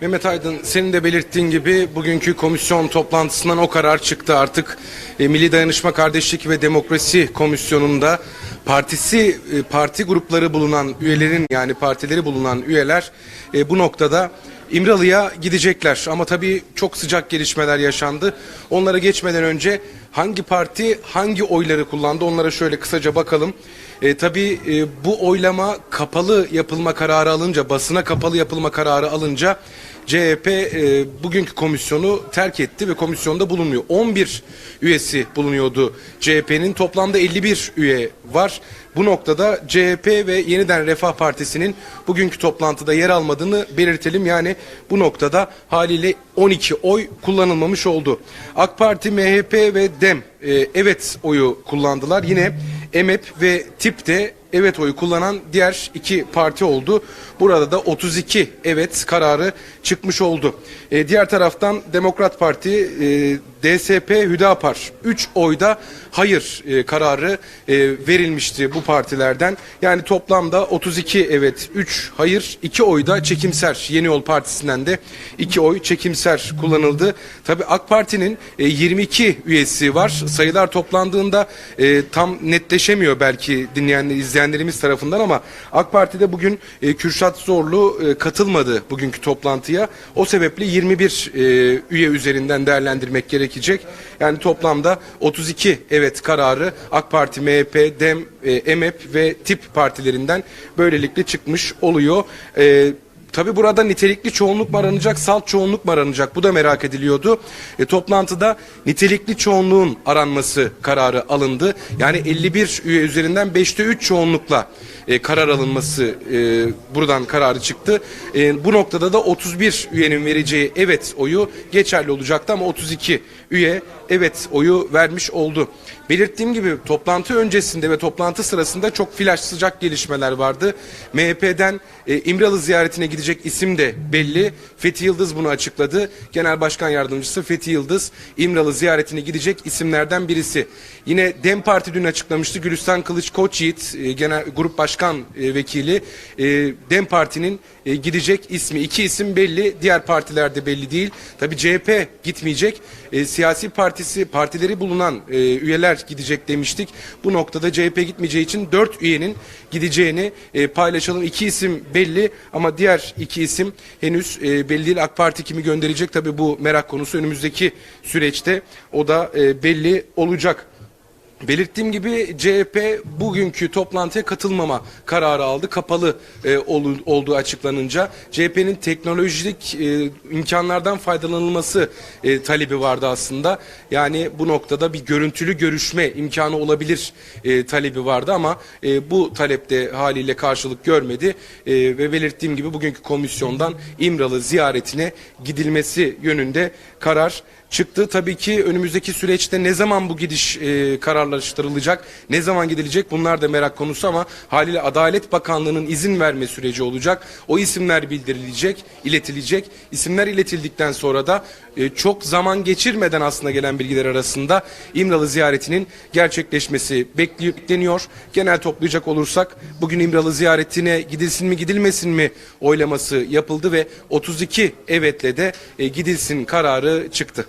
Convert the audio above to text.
Mehmet Aydın senin de belirttiğin gibi bugünkü komisyon toplantısından o karar çıktı artık. E, Milli Dayanışma Kardeşlik ve Demokrasi Komisyonu'nda partisi e, parti grupları bulunan üyelerin yani partileri bulunan üyeler e, bu noktada İmralı'ya gidecekler ama tabii çok sıcak gelişmeler yaşandı. Onlara geçmeden önce hangi parti hangi oyları kullandı onlara şöyle kısaca bakalım. E, tabii e, bu oylama kapalı yapılma kararı alınca basına kapalı yapılma kararı alınca CHP e, bugünkü komisyonu terk etti ve komisyonda bulunmuyor. 11 üyesi bulunuyordu CHP'nin toplamda 51 üye var. Bu noktada CHP ve Yeniden Refah Partisi'nin bugünkü toplantıda yer almadığını belirtelim. Yani bu noktada haliyle 12 oy kullanılmamış oldu. AK Parti, MHP ve DEM e, evet oyu kullandılar. Yine EMEP ve TİP de evet oyu kullanan diğer iki parti oldu. Burada da 32 evet kararı çıkmış oldu. E, diğer taraftan Demokrat Parti, e, DSP, Hüdapar 3 oyda hayır e, kararı e, verilmişti bu partilerden. Yani toplamda 32 evet 3 hayır 2 oyda çekimser Yeni Yol Partisi'nden de 2 oy çekimser kullanıldı. Tabi AK Parti'nin e, 22 üyesi var. Sayılar toplandığında e, tam netleşemiyor belki dinleyen izleyenlerimiz tarafından ama AK Parti'de bugün e, Kürşat Zorlu e, katılmadı bugünkü toplantıya. O sebeple 21 e, üye üzerinden değerlendirmek gerekecek. Yani toplamda 32 evet kararı AK Parti, MHP, DEM, e, EMEP ve TİP partilerinden böylelikle çıkmış oluyor. E, Tabi burada nitelikli çoğunluk mu aranacak, salt çoğunluk mu aranacak? Bu da merak ediliyordu. E, toplantıda nitelikli çoğunluğun aranması kararı alındı. Yani 51 üye üzerinden 5'te 3 çoğunlukla e, karar alınması e, buradan kararı çıktı. E, bu noktada da 31 üyenin vereceği evet oyu geçerli olacaktı ama 32 üye evet oyu vermiş oldu. Belirttiğim gibi toplantı öncesinde ve toplantı sırasında çok flash sıcak gelişmeler vardı. MHP'den e, İmralı ziyaretine gidecek isim de belli. Fethi Yıldız bunu açıkladı. Genel Başkan Yardımcısı Fethi Yıldız İmralı ziyaretine gidecek isimlerden birisi. Yine DEM Parti dün açıklamıştı. Gülistan Kılıç Koçyiğit e, Genel Grup Başkan e, Vekili e, DEM Parti'nin e, gidecek ismi. iki isim belli. Diğer partilerde belli değil. Tabi CHP gitmeyecek. E, siyasi partisi partileri bulunan e, üyeler gidecek demiştik. Bu noktada CHP gitmeyeceği için dört üyenin gideceğini e, paylaşalım. İki isim belli ama diğer iki isim henüz e, belli değil. AK Parti kimi gönderecek tabi bu merak konusu önümüzdeki süreçte o da e, belli olacak. Belirttiğim gibi CHP bugünkü toplantıya katılmama kararı aldı. Kapalı e, olu- olduğu açıklanınca CHP'nin teknolojik e, imkanlardan faydalanılması e, talebi vardı aslında. Yani bu noktada bir görüntülü görüşme imkanı olabilir e, talebi vardı ama e, bu talepte haliyle karşılık görmedi E, ve belirttiğim gibi bugünkü komisyondan İmralı ziyaretine gidilmesi yönünde karar çıktı. Tabii ki önümüzdeki süreçte ne zaman bu gidiş e, kararlaştırılacak, ne zaman gidilecek bunlar da merak konusu ama haliyle Adalet Bakanlığı'nın izin verme süreci olacak. O isimler bildirilecek, iletilecek. İsimler iletildikten sonra da e, çok zaman geçirmeden aslında gelen bilgiler arasında İmralı ziyaretinin gerçekleşmesi bekleniyor. Genel toplayacak olursak bugün İmralı ziyaretine gidilsin mi gidilmesin mi oylaması yapıldı ve 32 evetle de e, gidilsin kararı çıktı.